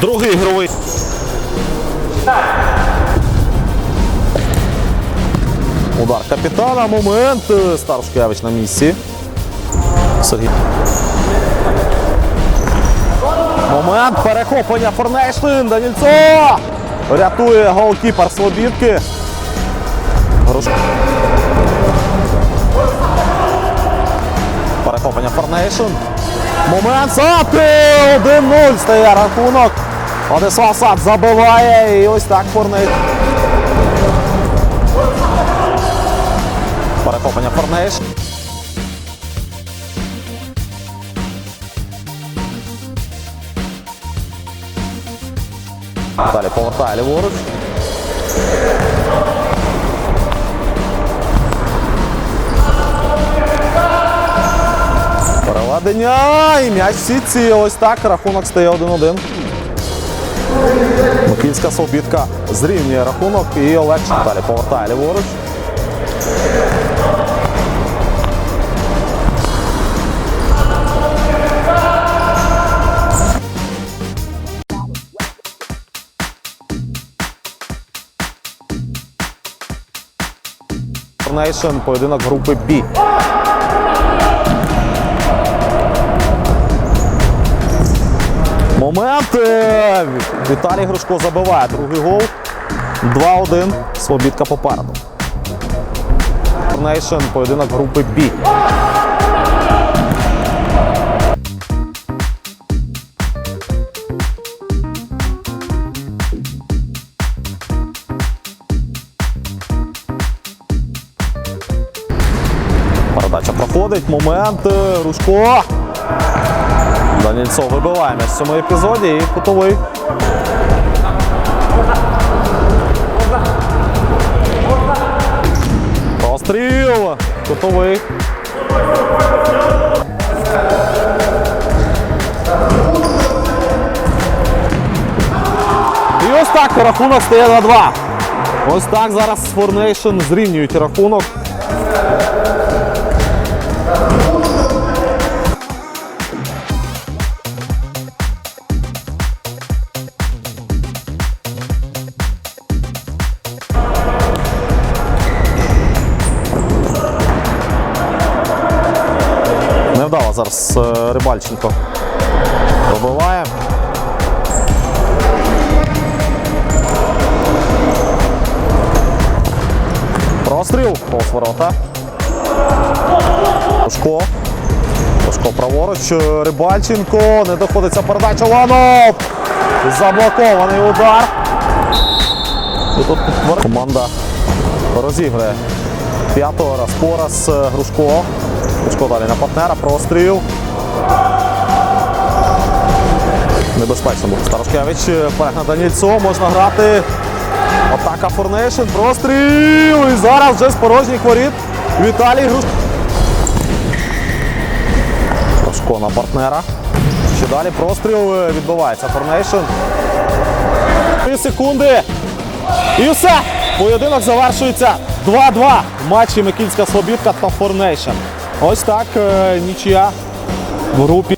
Другий ігровий. Удар капітана. Момент. Старшкевич на місці. Сергій. Момент. Перехоплення форнейшин. Данільцо. Рятує голкіпер Слобідки. Перехоплення форнейшин. Момент. Сати! 1-0 стає рахунок. Владислав Сад забиває. І ось так Форнейшн. Перехоплення Форнейшн. Далі повертає ліворуч. Переведення і м'яч сітці. Ось так рахунок стає 1-1. Микільська Совбітка зрівнює рахунок і Олегчик далі повертає ліворуч. Nation, поєдинок групи Б. Момент. Віталій Грушко забиває другий гол. 2-1. Свобідка попереду. Nation, поєдинок групи Б. Передача проходить. Момент. Грушко. Данільцов вибиває в цьому епізоді і кутовий. Постріл! Кутовий. І ось так рахунок стає на 2. Ось так зараз Форнейшн зрівнюють рахунок. Невдало зараз е, Рибальченко пробиває. Простріл повз ворота. Пушко. Пушко праворуч. е, Рибальченко. Не доходиться передача. Ланов. Заблокований удар. І тут команда розігрує п'ятого раз пораз е, Грушко. Грушко далі на партнера. Простріл. Небезпечно був Старошкевич. е, Перегнав Данільцо. Можна грати. Атака Форнейшн. Простріл. І зараз вже з порожніх воріт. Віталій Грушко. Грушко на партнера. Ще далі простріл е, відбувається. Форнейшн. Три секунди. І все. Поєдинок завершується 2-2 в матчі Микільська Слобідка та Форнейшн. Ось так е, нічия в групі.